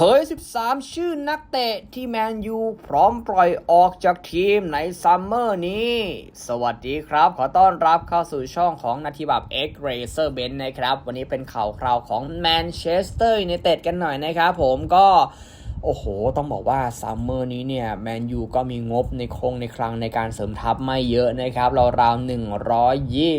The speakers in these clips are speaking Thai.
เผย13 ชื่อนักเตะที่แมนยูพร้อมปล่อยออกจากทีมในซัมเมอร์นี้ สวัสดีครับ ขอต้อนรับเข้าสู่ช่องของนาทีบับ X Racer b e n นะครับ วันนี้เป็นข่าวคราวของแมนเชสเตอร์ยูไนเต็ดกันหน่อยนะครับผมก็ โอ้โห ต้องบอกว่าซัมเมอร์นี้เนี่ยแมนยูก็มีงบในโครงในครั้งในการเสริมทัพไม่เยอะนะครับราวๆ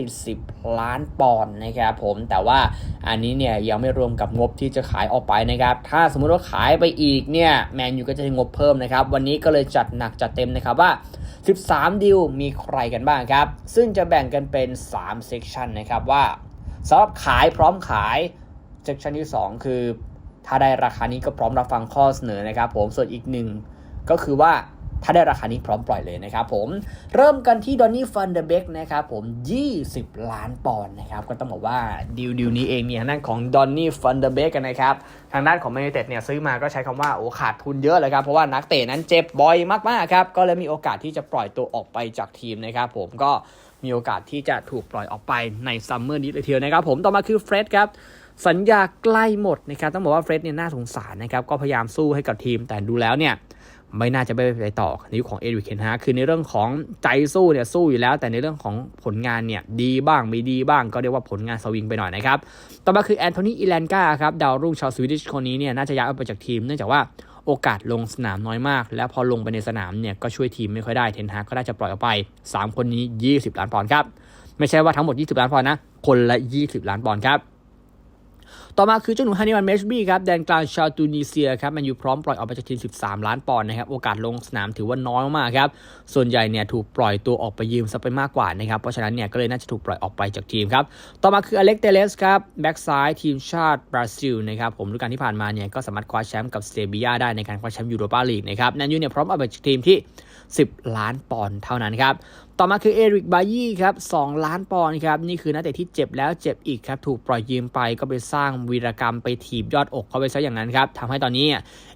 120 ล้านปอนด์นะครับผมแต่ว่าอันนี้เนี่ยยังไม่รวมกับงบที่จะขายออกไปนะครับ ถ้าสมมุติว่าขายไปอีกเนี่ยแมนยูก็จะได้งบเพิ่มนะครับ วันนี้ก็เลยจัดหนักจัดเต็มนะครับว่า 13 ดิวมีใครกันบ้างครับ ซึ่งจะแบ่งกันเป็น3เซกชันนะครับว่าสำหรับขายพร้อมขายเซกชันที่ 2 คือ ถ้าได้ราคานี้ก็พร้อมรับฟังข้อเสนอนะครับ ผมส่วนอีกหนึ่งก็คือว่าถ้าได้ราคานี้พร้อมปล่อยเลยนะครับผมเริ่มกันที่ดอนนี่ฟันเดเบกนะครับผม 20 ล้านปอนด์นะครับก็ต้องบอกว่าดีลดีลนี้เองเนี่ยทางด้านของดอนนี่ฟันเดเบกนะครับทางด้านของแมนยูเต็ดเนี่ยซื้อมาก็ใช้คำว่าโอ้ขาดทุนเยอะเลยครับ เพราะว่านักเตะนั้นเจ็บบ่อยมากๆครับ ก็เลยมีโอกาสที่จะปล่อยตัวออกไปจากทีมนะครับผมก็ มีโอกาสที่จะถูกปล่อยออกไปในซัมเมอร์นี้เลยทีเดียวนะครับผมต่อมาคือเฟรดครับสัญญาใกล้หมดนะครับต้องบอกว่าเฟรดเนี่ยน่าสงสารนะครับก็พยายามสู้ให้กับทีมแต่ดูแล้วเนี่ยไม่น่าจะไปไปต่อในยุคของเอริกเคนฮาคือในเรื่องของใจสู้เนี่ยสู้อยู่แล้ว แต่ในเรื่องของผลงานเนี่ยดีบ้างไม่ดีบ้างก็เรียกว่าผลงานสวิงไปหน่อยนะครับ ต่อมาคือแอนโทนีอีแลนกาครับดาวรุ่งชาวสวีดิชคนนี้เนี่ยน่าจะย้ายออกไปจากทีมเนื่องจากว่า โอกาสลงสนามน้อยมาก และพอลงไปในสนามเนี่ยก็ช่วยทีมไม่ค่อยได้เทนฮากก็น่าจะปล่อยออกไป 3 คนนี้ 20 ล้านปอนด์ครับ ไม่ใช่ว่าทั้งหมด 20 ล้านปอนด์นะ คนละ 20 ล้านปอนด์ครับต่อมาคือเจ้าหนูฮันนี่วันเมชบี้ครับแดนกลางชาวตูนิเซียครับมันอยู่พร้อมปล่อยออกไปจากทีม 13 ล้านปอนด์นะครับโอกาสลงสนามถือว่าน้อยมากครับส่วนใหญ่เนี่ยถูกปล่อยตัวออกไปยืมซะไปมากกว่านะครับเพราะฉะนั้นเนี่ยก็เลยน่าจะถูกปล่อยออกไปจากทีมครับต่อมาคืออเล็กเตเลสครับแบ็กซ้ายทีมชาติบราซิลนะครับผมฤดูกาลที่ผ่านมาเนี่ยก็สามารถคว้าแชมป์กับเซบียาได้ในการคว้าแชมป์ยูโรปาลีกนะครับแมนยูเนี่ยพร้อมออกไปจากทีมที่ 10 ล้านปอนด์เท่านั้นครับต่อมาคือเอริกบายี่ครับ2ล้านปอนด์ครับนี่คือนักเตะที่เจ็บแล้วเจ็บอีกครับถูกปล่อยยืมไปก็ไปสร้างวีรกรรมไปถีบยอดอกเขาไปซะอย่างนั้นครับทำให้ตอนนี้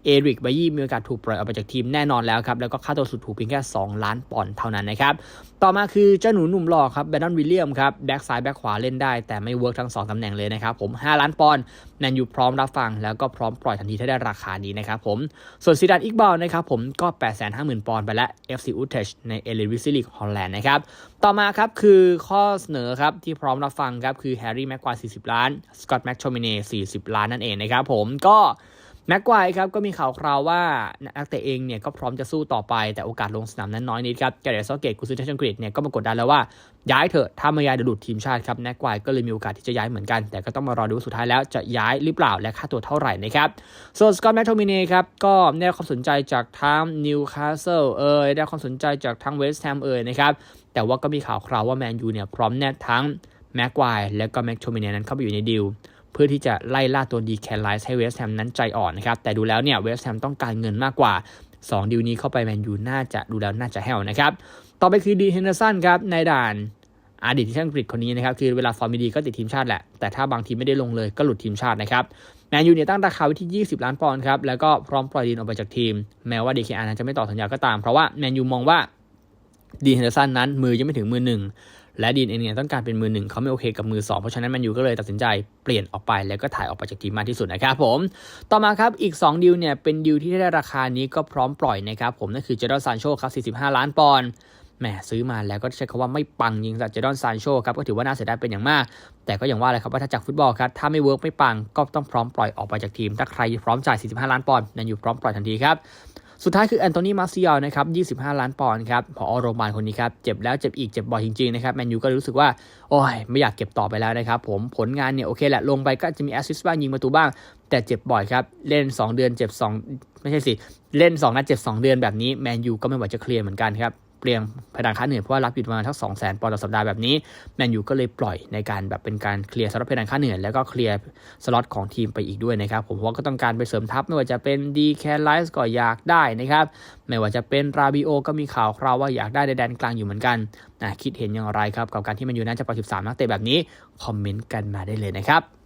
เอริกบายี่มีโอกาสถูกปล่อยออกไปจากทีมแน่นอนแล้วครับ แล้วก็ค่าตัวสุดถูกเพียงแค่ 2 ล้านปอนด์เท่านั้นนะครับ ต่อมาคือเจ้าหนูหนุ่มหล่อครับแบรนดอนวิลเลียมครับแบ็กซ้ายแบ็กขวาเล่นได้แต่ไม่เวิร์กทั้ง 2ตำแหน่งเลยนะครับผม 5 ล้านปอนด์แมนยูพร้อมรับฟัง แล้วก็พร้อมปล่อยทันทีถ้าได้ราคานี้นะครับผมส่วนซีดานอิกบอลนะครับผมก็ 850,000 ปอนด์ไปแล้ว FC Utrecht ในเอลิวิซิลิกฮอลแลนด์นะครับต่อมาครับคือข้อเสนอครับที่พร้อมรับฟังครับคือแฮร์รี่แม็กควาย40 ล้านสกอตแม็กโชมิเน40 ล้านนั่นเองนะครับผมก็แม็กควายครับก็มีข่าวคราวว่านักเตะเองเนี่ยก็พร้อมจะสู้ต่อไปแต่โอกาสลงสนามนั้นน้อยนิดครับแกเดรซอเกตกุซิเทชันกรีดเนี่ยก็มากดดันแล้วว่าย้ายเถอะถ้าไม่ย้ายเดี๋ยวหลุดทีมชาติครับแม็กควายก็เลยมีโอกาสที่จะย้ายเหมือนกัน แต่ก็ต้องมารอดูว่าสุดท้ายแล้วจะย้ายหรือเปล่าและค่าตัวเท่าไหร่นะครับส่วนสกอตแม็กโทมิเน่ครับก็ได้ความสนใจจากทั้งนิวคาสเซิลเอ่ยได้ความสนใจจากทั้งเวสต์แฮมเอ่ยนะครับแต่ว่าก็มีข่าวคราวว่าแมนยูเนี่ยพร้อมแน่ทั้งแม็กควายและก็แม็กโทมิเน่นั้นเข้าไปอยู่ในดีล เพื่อที่จะไล่ล่าตัวดีแคนไลส์ให้เวสต์แฮมนั้นใจอ่อนนะครับ แต่ดูแล้วเนี่ยเวสต์แฮมต้องการเงินมากกว่า 2 ดิวนี้เข้าไปแมนยูน่าจะดูแล้วน่าจะแฮวนะครับ ต่อไปคือดีเฮนเดอร์สันครับในด่านอดีตที่ช่างกรีกคนนี้นะครับคือเวลาฟอร์มดีก็ติดทีมชาติแหละ แต่ถ้าบางทีไม่ได้ลงเลยก็หลุดทีมชาตินะครับแมนยูเนี่ยตั้งราคาไว้ที่ 20 ล้านปอนด์ครับแล้วก็พร้อมปล่อยดีนออกไปจากทีม แม้ว่าดีเคอาร์นั้นจะไม่ต่อสัญญาก็ตามเพราะว่าแมนยูมองว่าดีเฮนเดอร์สันนั้นมือยังไม่ถึงมือหนึ่ง และดีนเองเนี่ยต้องการเป็นมือหนึ่งเขาไม่โอเคกับมือ 2 เพราะฉะนั้นแมนยูก็เลยตัดสินใจเปลี่ยนออกไปแล้วก็ถ่ายออกไปจากทีมมากที่สุดนะครับผม ต่อมาครับอีก 2 ดิวเนี่ยเป็นดิวที่ได้ราคานี้ก็พร้อมปล่อยนะครับผมนั่นคือเจดอนซานโชครับ45 ล้านปอนด์แหมซื้อมาแล้วก็ใช้คำว่าไม่ปังยิงจากเจดอนซานโชครับก็ถือว่าน่าเสียดายเป็นอย่างมาก แต่ก็อย่างว่าเลยครับว่าถ้าจากฟุตบอลครับถ้าไม่เวิร์กไม่ปังก็ต้องพร้อมปล่อยออกไปจากทีม ถ้าใครพร้อมจ่าย 45 ล้านปอนด์แมนยูพร้อมปล่อยทันทีครับ สุดท้ายคือแอนโทนีมาซิยลนะครับ 25 ล้านปอนด์ครับพอโรงพยาบาลคนนี้ครับ เจ็บแล้วเจ็บอีก เจ็บบ่อยจริงๆนะครับแมนยูก็รู้สึกว่า โอ้ย ไม่อยากเก็บต่อไปแล้วนะครับ ผมผลงานเนี่ย โอเคแหละ ลงไปก็จะมีแอสซิสต์บ้างยิงประตูบ้าง แต่เจ็บบ่อยครับ เล่น 2 เดือนเจ็บ 2 ไม่ใช่สิ เล่น 2 นัดเจ็บ 2 เดือนแบบนี้แมนยูก็ไม่ไหวจะเคลียร์เหมือนกันครับ เปลี่ยนเพดานค่าเหนื่อยเพราะว่ารับอยู่ประมาณทั้งสองแสนปอนด์ต่อสัปดาห์แบบนี้แมนยูก็เลยปล่อยในการแบบเป็นการเคลียร์สล็อตเพดานค่าเหนื่อยแล้วก็เคลียร์สล็อตของทีมไปอีกด้วยนะครับผมเพราะว่าก็ต้องการไปเสริมทัพไม่ว่าจะเป็นดีแคลไลส์ก็อยากได้นะครับไม่ว่าจะเป็นราบิโอก็มีข่าวคราวว่าอยากได้ในแดนกลางอยู่เหมือนกันนะคิดเห็นอย่างไรครับกับการที่แมนยูนั้นจะปล่อย13 นักเตะแบบนี้คอมเมนต์กันมาได้เลยนะครับ